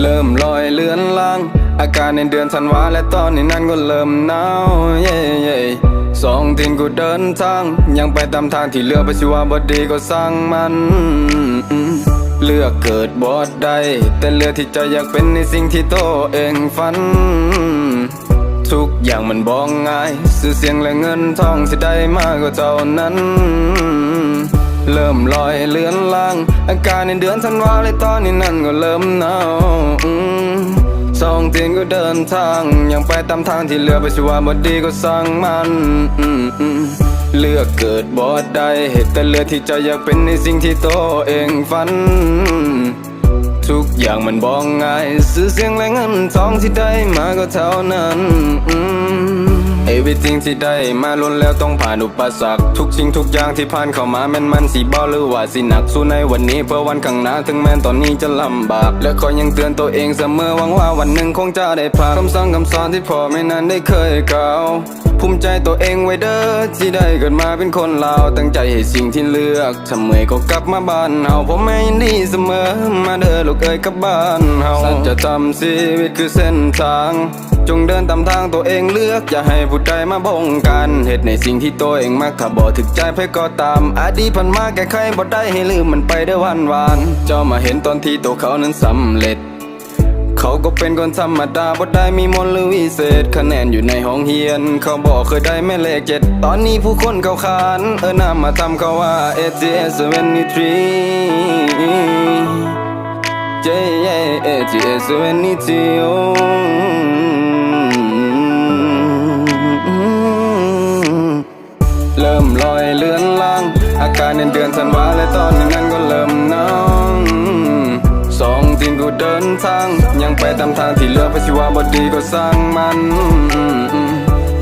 เริ่มลอยเลือนลาง อาการในเดือนธันวาและตอนนี้นั้นก็เริ่มหนาวเย่เย่สองทินกูเดินทาง ยังไปตามทางที่เลือกไปสิว่าบดีก็สร้างมันเลือกเกิดบอดได้แต่เลือกที่จะอยากเป็นในสิ่งที่โตเองฝัน ทุกอย่างมันบอกง่าย สื่อเสียงและเงินทองที่ได้มาก็เท่านั้น เริ่มลอยเลือนลาง อาการในเดือนธันวาเลยตอนนี้นั่นก็เริ่มหนาวสองเตียนก็เดินทาง ยังไปตามทางที่เลือไปสิว่าบดีก็สร้างมันเลือกเกิดบอดได้เหตุแต่เลือกที่จะอยากเป็นในสิ่งที่โตวเองฝัน ทุกอย่างมันบอกง่าย ซื้อเสียงและเงินทองที่ได้มาก็เท่านั้นอืม Everything ที่ได้มาล้นแล้วต้องผ่านอุปสรรคทุกสิ่งทุกอย่างที่ผ่านเข้ามาแม้นมันสีบ่หรือว่าสิหนักสู้ในวันนี้เพื่อวันข้างหน้าถึงแม้ตอนนี้จะลำบาก และคอยยังเตือนตัวเองเสมอหวังว่าวันหนึ่งคงจะได้ผ่านคำสั่งคำสอนที่พ่อไม่นานได้เคยกล่าวภูมิใจตัวเองไว้เด้อที่ได้เกิดมาเป็นคนลาวตั้งใจให้สิ่งที่เลือกทำเมื่อยก็กลับมาบ้านเฮาผมไม่ยินดีเสมอมาเด้อลูกเอ้ยกลับบ้านเฮาสัจธรรมชีวิตคือเส้นทาง จงเดินตามทางตัวเองเลือกอย่าให้ผู้ใดมาบงการเหตุในสิ่งที่ตัวเองมักถ้าบ่ถึกใจไผก็ตามอดีตผ่านมาแก้ไขบ่ได้ให้ลืมมันไปได้วันวานๆเจ้ามาเห็นตอนที่ตัวเขานั้นสำเร็จ เขาก็เป็นคนธรรมดาบ่ได้มีมนต์หรือวิเศษ คะแนนอยู่ในห้องเรียน เขาบอกเคยได้แม่เลขเจ็ดตอนนี้ผู้คนเขาขาน เออนามาทำเขาว่า ATS 73 J ATS 72เริ่มลอยเลือนล่าง อาการในเดือนธันวาและตอนนี้นั้นก็เริ่มหนาวสองทีนกูเดินทาง ยังไปตามทางที่เลือกไปสิว่าบดีก็สร้างมัน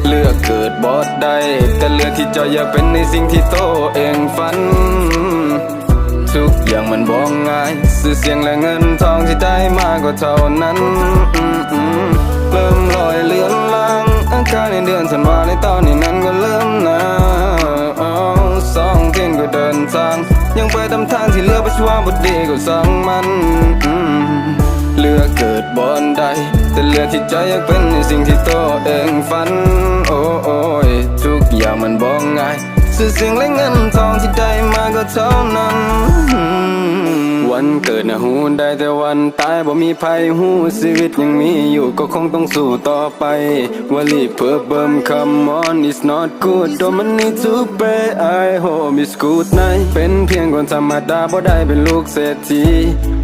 เลือกเกิดบอดได้แต่เลือกที่จะอยากเป็นในสิ่งที่โตเองฝันทุกอย่างมันบอกง่าย สื่อเสียงและเงินทองที่ได้มาก็เท่านั้น ว่าบดีก็สั่งมันเลือกเกิดบอนใด แต่เลือกที่ใจอยากเป็นในสิ่งที่ตัวเองฝัน โอ้โอยทุกอย่างมันบอกง่ายสื่อเสียงและเงินทองที่ได้มาก็เท่านั้น วันเกิดนะหูได้แต่วันตายบ่มีภัยหูชีวิตยังมีอยู่ก็คงต้องสู้ต่อไปวลีเพิ่เบิ่ม come on it's not good don't man need to pay I hope it's good night เป็นเพียงคนธรรมดาบ่ได้เป็นลูกเศรษฐี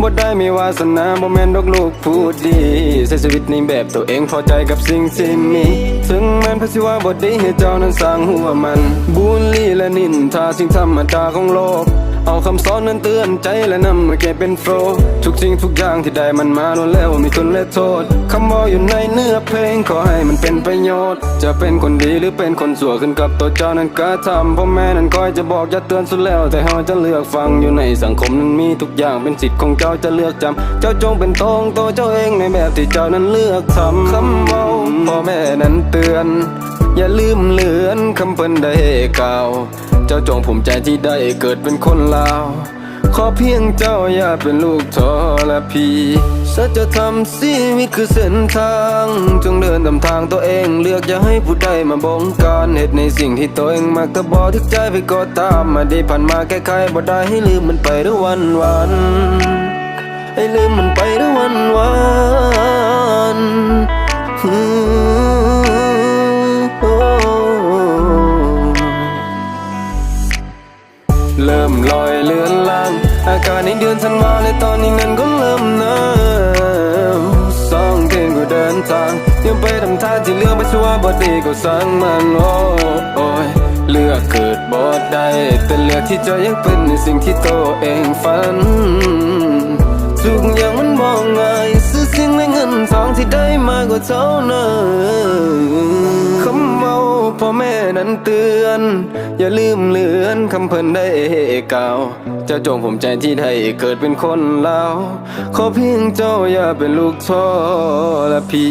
บ่ได้มีวาสนาบ่แม่นดอกลูกผู้ดีใช้ชีวิตในแบบตัวเองพอใจกับสิ่งที่มีถึงแม้นพระสิว่าบ่ดีให้เจ้านั้นสร้างหัวมันบูลลี่และนินทาสิ่งธรรมดาของโลก เอาคำสอนนั้นเตือนใจและนำมาเก็บเป็นโฟล์ทุกสิ่งทุกอย่างที่ได้มันมาล้วนแล้วมีคุณและโทษคำบอกอยู่ในเนื้อเพลงขอให้มันเป็นประโยชน์ จะเป็นคนดีหรือเป็นคนสั่วขึ้นกับตัวเจ้านั้นกระทำพ่อแม่นั้นคอยจะบอกจะเตือนสุดแล้ว แต่เฮาจะเลือกฟังอยู่ในสังคมนั้นมีทุกอย่างเป็นสิทธิ์ของเจ้าจะเลือกจำเจ้าจงเป็นตรงตัวเจ้าเองในแบบที่เจ้านั้นเลือกทำคำเมาพ่อแม่นั้นเตือน อย่าลืมเลือนคำเพิ่นได้กล่าว เจ้าจงภูมิใจที่ได้เกิดเป็นคนลาว ขอเพียงเจ้าอย่าเป็นลูกทรพีสัจธรรมชีวิตคือเส้นทาง จงเดินตามทางตัวเอง เลือกอย่าให้ผู้ใดมาบงการเหตุในสิ่งที่ตัวเองมักถ้าบอกทึกใจไปก็ตาม มาได้ผ่านมาแก้ไขบ่ได้ให้ลืมมันไปหรือวันวันให้ลืมมันไปหรือวันวัน ในเดือนธันวาและตอนนี้นั้นก็เริ่มหนาวสองเที่ยงก็เดินทางยังไปทำท่าที่เลือกไปชัวาบดีก็สั่งมันโอ้โอยเลือกเกิดบอดได้แต่เลือกที่จะยังเป็นในสิ่งที่ตัวเองฝันทุกอย่างมันมองง่ายซื้อสิ่งและเงินทองที่ได้มาก็เท่านั้น นั้นเตือน อย่าลืมเลือนคำเพิ่นได้กล่าวเจ้าจงผมใจที่ได้เกิดเป็นคนลาวขอเพียงเจ้าอย่าเป็นลูกทอละพี